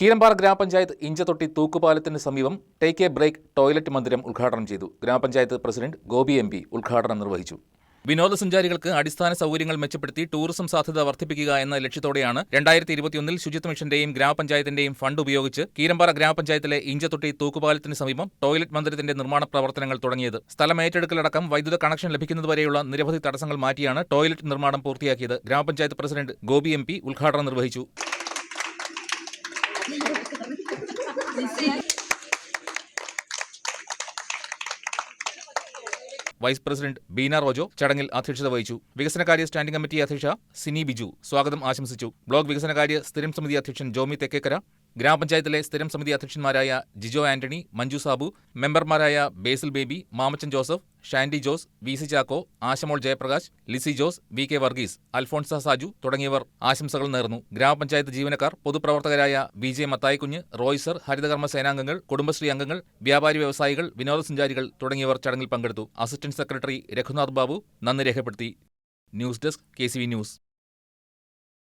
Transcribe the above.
കീരമ്പാറ ഗ്രാമപഞ്ചായത്ത് ഇഞ്ചത്തൊട്ടി തൂക്കുപാലത്തിന് സമീപം take A break toilet മന്ദിരം ഉദ്ഘാടനം ചെയ്തു. ഗ്രാമപഞ്ചായത്ത് പ്രസിഡന്റ് ഗോപി എം പി ഉദ്ഘാടനം നിർവഹിച്ചു. വിനോദസഞ്ചാരികൾക്ക് അടിസ്ഥാന സൗകര്യങ്ങൾ മെച്ചപ്പെടുത്തി ടൂറിസം സാധ്യത വർദ്ധിപ്പിക്കുക എന്ന ലക്ഷ്യത്തോടെയാണ് രണ്ടായിരത്തി ഇരുപത്തിയൊന്നിൽ ശുചിത്വ മിഷന്റെയും ഗ്രാമപഞ്ചായത്തിന്റെയും ഫണ്ട് ഉപയോഗിച്ച് കീരമ്പാറ ഗ്രാമപഞ്ചായത്തിലെ ഇഞ്ചത്തൊട്ടി തൂക്കുപാലത്തിന് സമീപം ടോയ്ലറ്റ് മന്ദിരത്തിന്റെ നിർമ്മാണ പ്രവർത്തനങ്ങൾ തുടങ്ങിയത്. സ്ഥലം ഏറ്റെടുക്കലടക്കം വൈദ്യുത കണക്ഷൻ ലഭിക്കുന്നതുവരെയുള്ള നിരവധി തടസ്സങ്ങൾ മാറ്റിയാണ് ടോയ്ലറ്റ് നിർമ്മാണം പൂർത്തിയാക്കിയത്. ഗ്രാമപഞ്ചായത്ത് പ്രസിഡന്റ് ഗോപി എം ഉദ്ഘാടനം നിർവഹിച്ചു. വൈസ് പ്രസിഡന്റ് ബീന റോജോ ചടങ്ങിൽ അധ്യക്ഷത വഹിച്ചു. വികസനകാര്യ സ്റ്റാൻഡിംഗ് കമ്മിറ്റി അധ്യക്ഷ സിനി ബിജു സ്വാഗതം ആശംസിച്ചു. ബ്ലോക്ക് വികസനകാര്യ സ്ഥിരം സമിതി അധ്യക്ഷൻ ജോമി തെക്കേക്കര ഗ്രാമപഞ്ചായത്തിലെ സ്ഥിരം സമിതി അധ്യക്ഷന്മാരായ ജിജോ ആന്റണി മഞ്ജു സാബു മെമ്പർമാരായ Basil Baby Mamachan Joseph Shandy Jose V C Chacko Ashamol Jayaprakash Lizy Jose V K Varghese Alphonsa Saju തുടങ്ങിയവർ ആശംസകൾ നേർന്നു. ഗ്രാമപഞ്ചായത്ത് ജീവനക്കാർ പൊതുപ്രവർത്തകരായ വി ജെ മത്തായിക്കുഞ്ഞ് റോയ്സർ ഹരിതകർമ്മ സേനാംഗങ്ങൾ കുടുംബശ്രീ അംഗങ്ങൾ വ്യാപാരി വ്യവസായികൾ വിനോദസഞ്ചാരികൾ തുടങ്ങിയവർ ചടങ്ങിൽ പങ്കെടുത്തു. അസിസ്റ്റന്റ് സെക്രട്ടറി രഘുനാഥ് ബാബു നന്ദി രേഖപ്പെടുത്തി. News desk K news.